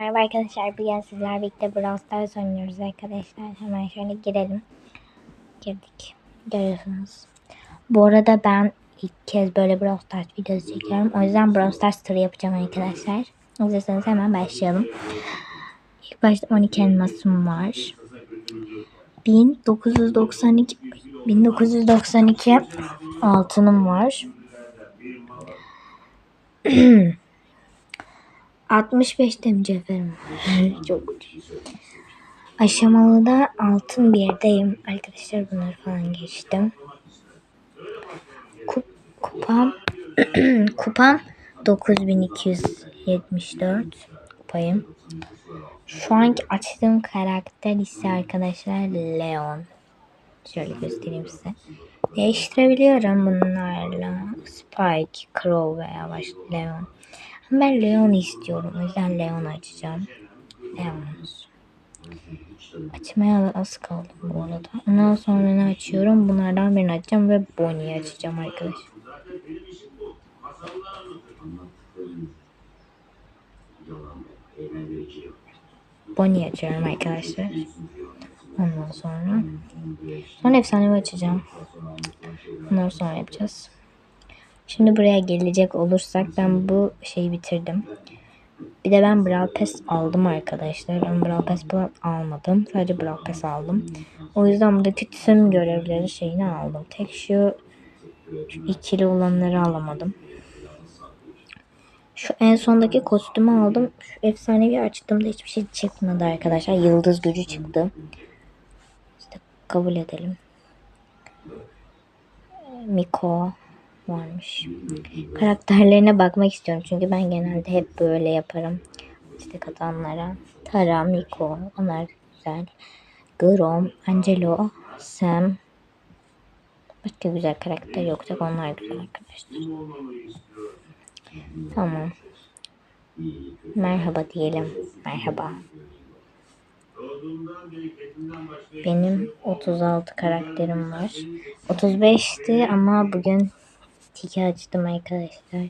Merhaba arkadaşlar. Bugün sizlerle birlikte Brawl Stars oynuyoruz arkadaşlar. Hemen şöyle girelim. Girdik. Görüyorsunuz. Bu arada ben ilk kez böyle Brawl Stars videosu çekiyorum. O yüzden Brawl Stars turu yapacağım arkadaşlar. Hazırsanız hemen başlayalım. İlk başta 12 elmasım var. 1992 1992 altınım var. 65 de mücevherim var. Çok Aşamalı da altın bir yerdeyim. Arkadaşlar bunları falan geçtim. Kup, kupam kupam 9274 kupayım. Şu anki açtığım karakter ise arkadaşlar Leon. Şöyle göstereyim size. Değiştirebiliyorum bunlarla. Spike, Crow veya baş Leon. Ben Leon istiyorum. O yüzden Leon açacağım. Leon. Açmaya az kaldı bu arada. Ondan sonra ne açıyorum? Bunlardan birini açacağım ve Bonnie'yi açacağım arkadaşlar. Bonnie açıyorum arkadaşlar. Ondan sonra sonra efsanevi açacağım. Ondan sonra yapacağız. Şimdi buraya gelecek olursak ben bu şeyi bitirdim. Bir de ben Brawl Pass aldım arkadaşlar. Ben Brawl Pass falan almadım. Sadece Brawl Pass aldım. O yüzden buradaki tüm görevleri şeyini aldım. Tek şu, ikili olanları alamadım. Şu en sondaki kostümü aldım. Şu efsanevi açtığımda hiçbir şey çıkmadı arkadaşlar. Yıldız gücü çıktı. İşte kabul edelim. Miko varmış. Karakterlerine bakmak istiyorum. Çünkü ben genelde hep böyle yaparım. İşte katanlara. Tara, Miko. Onlar güzel. Grom, Angelo, Sam. Başka güzel karakter yoksa onlar güzel arkadaşlar. Tamam. Merhaba diyelim. Merhaba. Benim 36 karakterim var. 35'ti ama bugün tiki açtım arkadaşlar.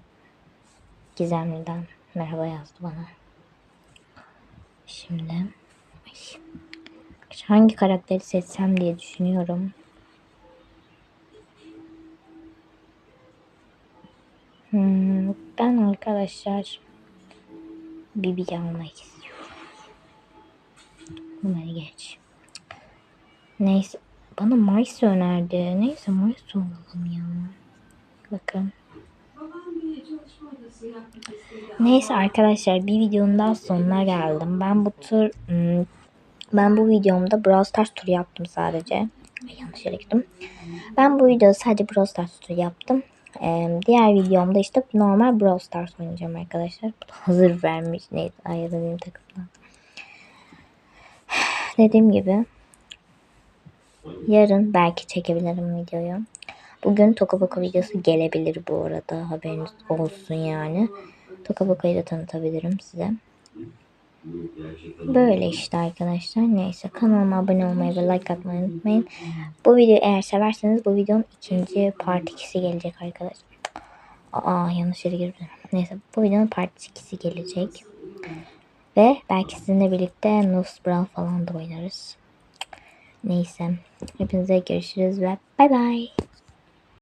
Gizemli'den merhaba yazdı bana. Şimdi hangi karakteri seçsem diye düşünüyorum. Hmm, ben arkadaşlar Bibi almak istiyorum. Bunları geç. Neyse. Bana Mice önerdi. Neyse Mice olalım ya. Bakın. Neyse arkadaşlar bir videonun daha sonuna geldim. Ben bu tur hmm, ben bu videomda Brawl Stars turu yaptım sadece. Yanlış yere gittim. Ben bu videoda sadece Brawl Stars turu yaptım. Ee, diğer videomda işte normal Brawl Stars oynayacağım arkadaşlar. Bu da hazır vermiş. Neyse ayarladığım takımdan. Dediğim gibi yarın belki çekebilirim videoyu. Bugün Tokaboka videosu gelebilir bu arada. Haberiniz olsun yani. Tokaboka'yı da tanıtabilirim size. Böyle işte arkadaşlar. Neyse kanalıma abone olmayı ve like atmayı unutmayın. Bu videoyu eğer severseniz bu videonun ikinci part 2'si gelecek arkadaşlar. Aa yanlış yere girdim. Neyse bu videonun part 2'si gelecek. Ve belki sizinle birlikte Nus Brawl falan da oynarız. Neyse. Hepinize görüşürüz ve bay bay.